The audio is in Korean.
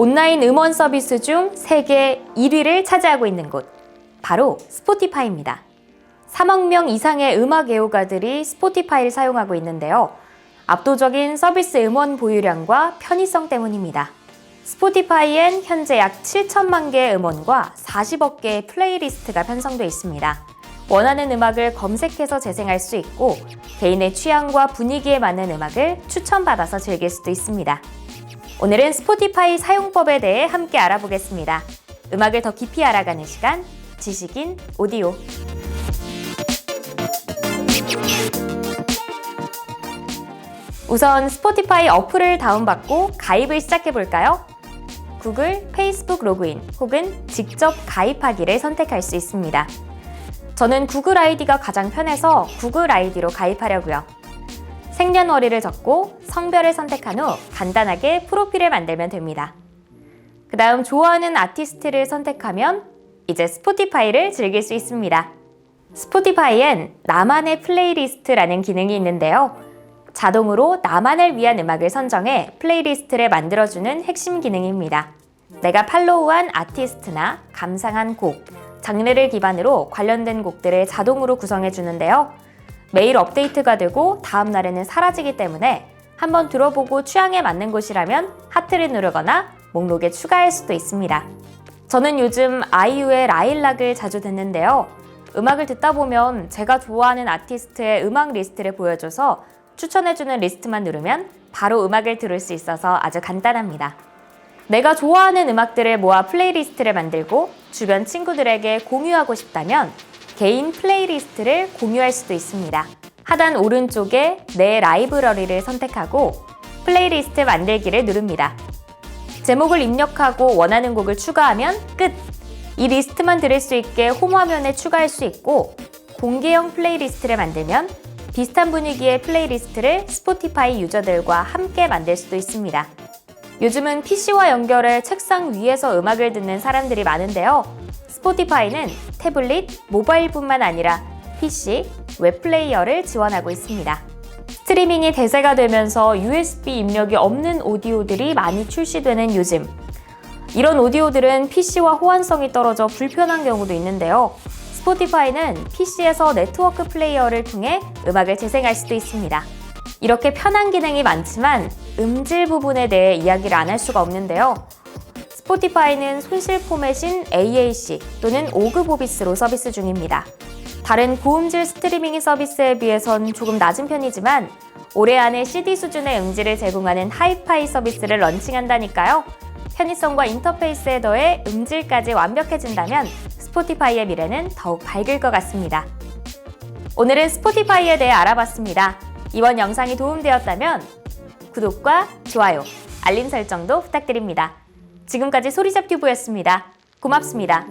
온라인 음원 서비스 중 세계 1위를 차지하고 있는 곳, 바로 스포티파이입니다. 3억 명 이상의 음악 애호가들이 스포티파이를 사용하고 있는데요. 압도적인 서비스 음원 보유량과 편의성 때문입니다. 스포티파이엔 현재 약 7천만 개의 음원과 40억 개의 플레이리스트가 편성되어 있습니다. 원하는 음악을 검색해서 재생할 수 있고 개인의 취향과 분위기에 맞는 음악을 추천받아서 즐길 수도 있습니다. 오늘은 스포티파이 사용법에 대해 함께 알아보겠습니다. 음악을 더 깊이 알아가는 시간, 지식인 오디오. 우선 스포티파이 어플을 다운받고 가입을 시작해 볼까요? 구글, 페이스북 로그인 혹은 직접 가입하기를 선택할 수 있습니다. 저는 구글 아이디가 가장 편해서 구글 아이디로 가입하려고요. 생년월일을 적고 성별을 선택한 후 간단하게 프로필을 만들면 됩니다. 그 다음 좋아하는 아티스트를 선택하면 이제 스포티파이를 즐길 수 있습니다. 스포티파이엔 나만의 플레이리스트라는 기능이 있는데요. 자동으로 나만을 위한 음악을 선정해 플레이리스트를 만들어주는 핵심 기능입니다. 내가 팔로우한 아티스트나 감상한 곡, 장르를 기반으로 관련된 곡들을 자동으로 구성해 주는데요. 매일 업데이트가 되고 다음 날에는 사라지기 때문에 한번 들어보고 취향에 맞는 곳이라면 하트를 누르거나 목록에 추가할 수도 있습니다. 저는 요즘 아이유의 라일락을 자주 듣는데요. 음악을 듣다 보면 제가 좋아하는 아티스트의 음악 리스트를 보여줘서 추천해주는 리스트만 누르면 바로 음악을 들을 수 있어서 아주 간단합니다. 내가 좋아하는 음악들을 모아 플레이리스트를 만들고 주변 친구들에게 공유하고 싶다면 개인 플레이리스트를 공유할 수도 있습니다. 하단 오른쪽에 내 라이브러리를 선택하고 플레이리스트 만들기를 누릅니다. 제목을 입력하고 원하는 곡을 추가하면 끝! 이 리스트만 들을 수 있게 홈 화면에 추가할 수 있고 공개형 플레이리스트를 만들면 비슷한 분위기의 플레이리스트를 스포티파이 유저들과 함께 만들 수도 있습니다. 요즘은 PC와 연결해 책상 위에서 음악을 듣는 사람들이 많은데요. 스포티파이는 태블릿, 모바일뿐만 아니라 PC, 웹플레이어를 지원하고 있습니다. 스트리밍이 대세가 되면서 USB 입력이 없는 오디오들이 많이 출시되는 요즘. 이런 오디오들은 PC와 호환성이 떨어져 불편한 경우도 있는데요. 스포티파이는 PC에서 네트워크 플레이어를 통해 음악을 재생할 수도 있습니다. 이렇게 편한 기능이 많지만 음질 부분에 대해 이야기를 안 할 수가 없는데요. 스포티파이는 손실 포맷인 AAC 또는 오그 오비스로 서비스 중입니다. 다른 고음질 스트리밍 서비스에 비해선 조금 낮은 편이지만 올해 안에 CD 수준의 음질을 제공하는 하이파이 서비스를 런칭한다니까요. 편의성과 인터페이스에 더해 음질까지 완벽해진다면 스포티파이의 미래는 더욱 밝을 것 같습니다. 오늘은 스포티파이에 대해 알아봤습니다. 이번 영상이 도움되었다면 구독과 좋아요, 알림 설정도 부탁드립니다. 지금까지 소리잡 튜브였습니다. 고맙습니다.